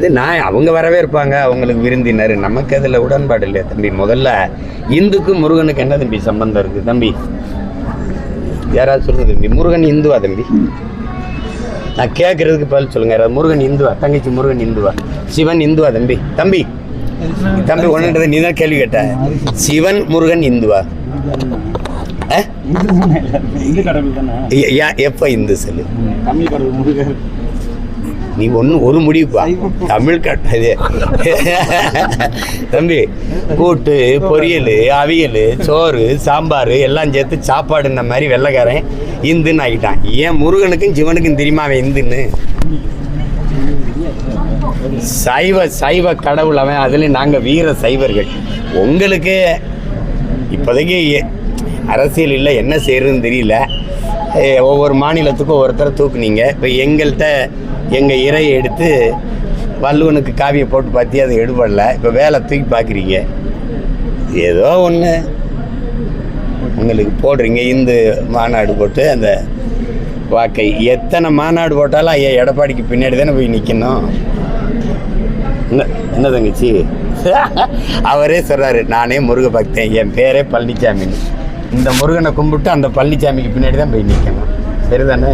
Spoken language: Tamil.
இது நான் அவங்க வரவே இருப்பாங்க அவங்களுக்கு விருந்தினர். நமக்கு அதில் உடன்பாடு இல்லையா தம்பி? முதல்ல இந்துக்கும் முருகனுக்கு என்ன தம்பி சம்பந்தம் இருக்குது தம்பி யாராவது சொல்லுங்க தம்பி? முருகன் இந்துவா தம்பி? நான் கேட்கறதுக்கு பதில் சொல்லுங்க. யாராவது முருகன் இந்துவா? தங்கச்சி முருகன் இந்துவா? சிவன் இந்துவா தம்பி? தம்பி தம்பி ஒன்றுன்றதை நீ தான் கேள்வி கேட்ட. சிவன் முருகன் இந்துவா? எப்போ இந்து சொல்லு? முருகர் நீ ஒன்று ஒரு முடிவுப்பா தமிழ் கட்டது தம்பி கூட்டு பொரியல் அவியல் சோறு சாம்பார் எல்லாம் சேர்த்து சாப்பாடுன்ன மாதிரி வெள்ளைக்காரன் இந்துன்னு ஆகிட்டான் ஏன் முருகனுக்கும் சிவனுக்கும் தெரியுமா அவன் இந்துன்னு? சைவ சைவ கடவுள் அவன். அதுலேயும் நாங்கள் வீர சைவர்கள். உங்களுக்கு இப்போதைக்கு அரசியல் இல்லை என்ன செய்யறதுன்னு தெரியல. ஒவ்வொரு மாநிலத்துக்கும் ஒருத்தரை தூக்குனீங்க. இப்போ எங்கள்கிட்ட எங்கள் இறையை எடுத்து வல்லுவனுக்கு காவியை போட்டு பார்த்தி அது எடுபடல. இப்போ வேலை தூக்கி பார்க்குறீங்க ஏதோ ஒன்று உங்களுக்கு போடுறீங்க. இந்து மாநாடு போட்டு அந்த வாக்கை. எத்தனை மாநாடு போட்டாலும் ஐயா எடப்பாடிக்கு பின்னாடி தானே போய் நிற்கணும் என்ன என்ன தங்கச்சி? அவரே சொல்கிறாரு நானே முருக பக்தன் என் பேரே பழனிசாமின்னு இந்த முருகனை கும்பிட்டு அந்த பழனிசாமிக்கு பின்னாடி தான் போய் நிற்கணும் சரிதானே?